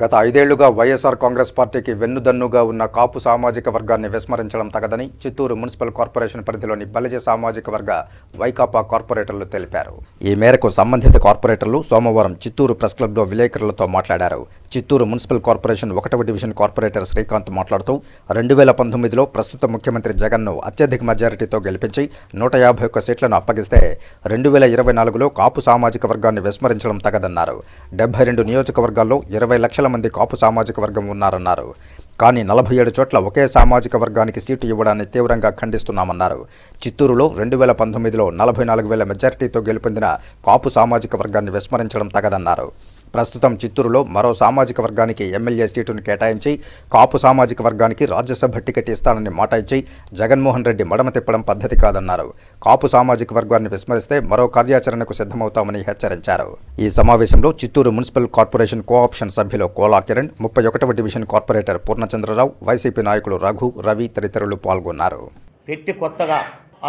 గత ఐదేళ్ళుగా వైఎస్ఆర్ కాంగ్రెస్ పార్టీకి వెన్నుదన్నుగా ఉన్న కాపు సామాజిక వర్గాన్ని విస్మరించడం తగదని చిత్తూరు మున్సిపల్ కార్పొరేషన్ పరిధిలోని బలజ సామాజిక వర్గ వైకాపా కార్పొరేటర్లు తెలిపారు. ఈ మేరకు సంబంధిత కార్పొరేటర్లు సోమవారం చిత్తూరు ప్రెస్ క్లబ్లో విలేకరులతో మాట్లాడారు. చిత్తూరు మున్సిపల్ కార్పొరేషన్ ఒకటవ డివిజన్ కార్పొరేటర్ శ్రీకాంత్ మాట్లాడుతూ రెండు వేల పంతొమ్మిదిలో ప్రస్తుత ముఖ్యమంత్రి జగన్ను అత్యధిక మెజారిటీతో గెలిపించి నూట యాభై ఒక్క సీట్లను అప్పగిస్తే రెండు వేల ఇరవై నాలుగులో కాపు సామాజిక వర్గాన్ని విస్మరించడం తగదన్నారు. డెబ్బై రెండు నియోజకవర్గాల్లో ఇరవై లక్షల మంది కాపు సామాజిక వర్గం ఉన్నారన్నారు. కానీ నలభై ఏడు చోట్ల ఒకే సామాజిక వర్గానికి సీటు ఇవ్వడాన్ని తీవ్రంగా ఖండిస్తున్నామన్నారు. చిత్తూరులో రెండు వేల పంతొమ్మిదిలో నలభై నాలుగు వేల మెజారిటీతో గెలుపొందిన కాపు సామాజిక వర్గాన్ని విస్మరించడం తగదన్నారు. ప్రస్తుతం చిత్తూరులో మరో సామాజిక వర్గానికి ఎమ్మెల్యే సీటును కేటాయించి కాపు సామాజిక వర్గానికి రాజ్యసభ టికెట్ ఇస్తానని మాట ఇచ్చి జగన్మోహన్ రెడ్డి మడమ తిప్పడం పద్ధతి కాదన్నారు. కాపు సామాజిక వర్గాన్ని విస్మరిస్తే మరో కార్యాచరణకు సిద్ధమవుతామని హెచ్చరించారు. ఈ సమావేశంలో చిత్తూరు మున్సిపల్ కార్పొరేషన్ కోఆప్షన్ సభ్యులు కోలా కిరణ్ ముప్పై ఒకటవ డివిజన్ కార్పొరేటర్ పూర్ణచంద్రరావు వైసీపీ నాయకులు రఘు రవి తదితరులు పాల్గొన్నారు. పెట్టి కొత్తగా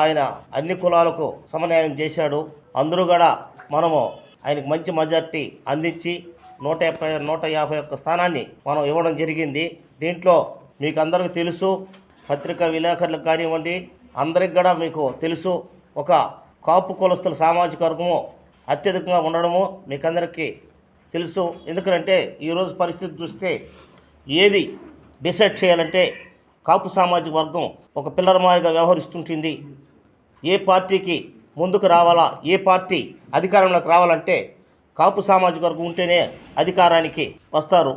ఆయన అన్ని కులాలకు సమన్వయం చేశాడు. అందరూ కూడా మనము ఆయనకు మంచి మెజార్టీ అందించి నూట యాభై నూట యాభై ఒక్క స్థానాన్ని మనం ఇవ్వడం జరిగింది. దీంట్లో మీకు అందరికీ తెలుసు పత్రికా విలేకరులకు కానివ్వండి అందరికి కూడా మీకు తెలుసు ఒక కాపు కులస్తుల సామాజిక వర్గము అత్యధికంగా ఉండడము మీకు అందరికీ తెలుసు. ఎందుకంటే ఈరోజు పరిస్థితి చూస్తే ఏది డిసైడ్ చేయాలంటే కాపు సామాజిక వర్గం ఒక పిల్లల మాదిరిగా వ్యవహరిస్తుంటుంది. ఏ పార్టీకి ముందుకు రావాలా? ఏ పార్టీ అధికారంలోకి రావాలంటే కాపు సామాజిక వర్గం ఉంటేనే అధికారానికి వస్తారు.